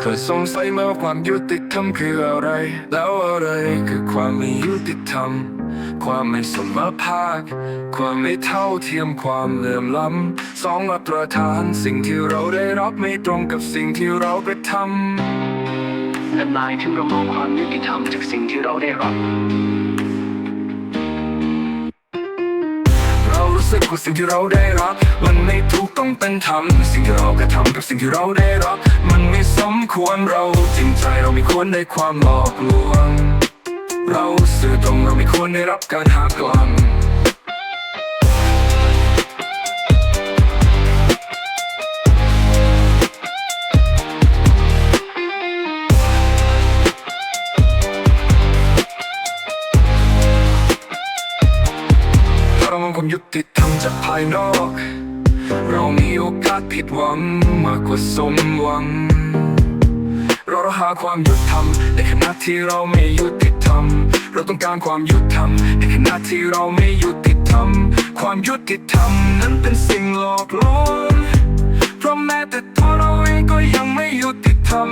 เคยสงสัยมว่าความยุติธรรมคืออะไร แล้วอะไรคือความไม่ยุติธรรม ความไม่สมภาค ความไม่เท่าเทียมความเหลื่อมล้ำสองมาตรฐานสิ่งที่เราได้รับไม่ตรงกับสิ่งที่เราไปทำและหมายถึงเรามองความยุติธรรมจากสิ่งที่เราได้รับ รู้สึกว่าสิ่งที่เราได้รับ มันไม่ถูกต้องเป็นธรรมสิ่งที่เรากระทำกับสิ่งที่เราได้รับ มันไม่สมควรเราจริงใจเราไม่ควรได้ความหลอกลวง เราสื่อตรงเราไม่ควรได้รับการหักหลัง ยุติธรรมจากภายนอก เรามีโอกาสผิดหวังมากกว่าสมหวัง เราหาความยุติธรรมในขณะที่เราไม่ยุติธรรม เราต้องการความยุติธรรมในขณะที่เราไม่ยุติธรรม ความยุติธรรมนั้นเป็นสิ่งหลอกลวงเพราะแม้แต่ตัวเราเองก็ยังไม่ยุติธรรม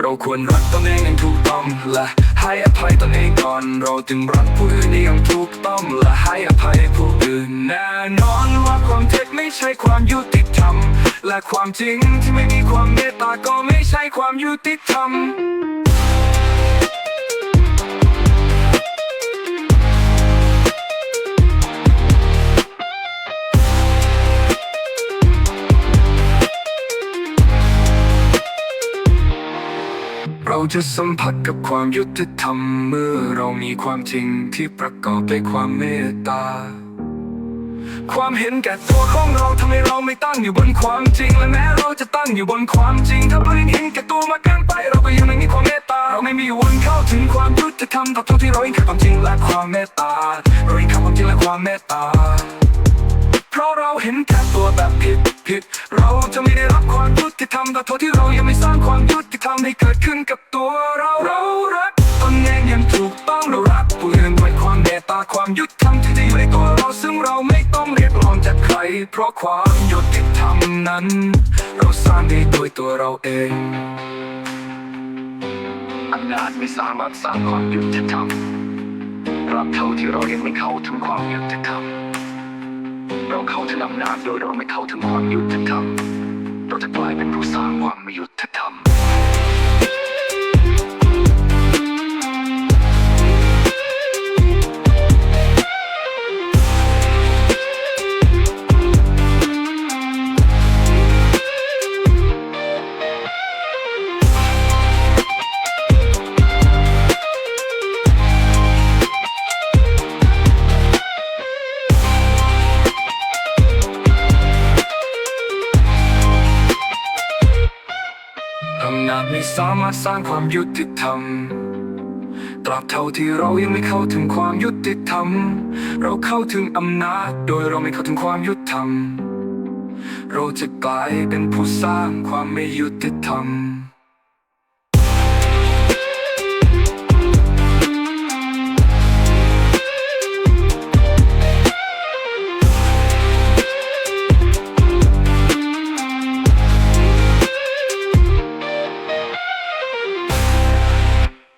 เราควรรักตนเองอย่างถูกต้องและ ให้อภัยตนเองก่อน เราจึงรักผู้อื่นอย่างถูกต้องและให้อภัยผู้อื่นแน่นอนว่าความเท็จไม่ใช่ความยุติธรรม และความจริงที่ไม่มีความเมตตาก็ไม่ใช่ความยุติธรรม เราจะสัมผัสกับความยุติธรรมเมื่อเรามีความจริงที่ประกอบด้วยความเมตตา ความเห็นแก่ตัวของเราทำให้เราไม่ตั้งอยู่บนความจริง และแม้เราจะตั้งอยู่บนความจริง ถ้าเรายังเห็นแก่ตัวมากเกินไป เราก็ยังไม่มีความเมตตา เราไม่มีวันเข้าถึงความยุติธรรมต่อทุกที่เราเห็นแค่ความจริงและความเมตตาเราเห็นแค่ความจริงและความเมตตาเพราะเราเห็นแค่ตัวแบบผิดผิด เราจะไม่ได้รับความยุติธรรมต่อโทษที่เรายังไม่สร้างความ ยุติธรรมให้เกิดขึ้นกับตัวเราเรารักตนเองยังถูกต้องเรารักผู้อื่นด้วยความเมตตาความยุติธรรมที่จะอยู่ในตัวเราซึ่งเราไม่ต้องเรียกร้องจากใคร เพราะความยุติธรรมนั้น เราสร้างได้ด้วยตัวเราเองอำนาจไม่สามารถสร้างความยุติธรรมราบเท่าที่เรายังไม่เข้าถึงความยุติธรรมเราเข้าถึงอำนาจโดยเราไม่เข้าถึงความยุติธรรมเราจะกลายเป็นผู้สร้างความไม่ยุติธรรม อำนาจไม่สามารถสร้างความยุติธรรม ตราบเท่าที่เรายังไม่เข้าถึงความยุติธรรม เราเข้าถึงอำนาจ โดยเราไม่เข้าถึงความยุติธรรม เราจะกลายเป็นผู้สร้างความไม่ยุติธรรม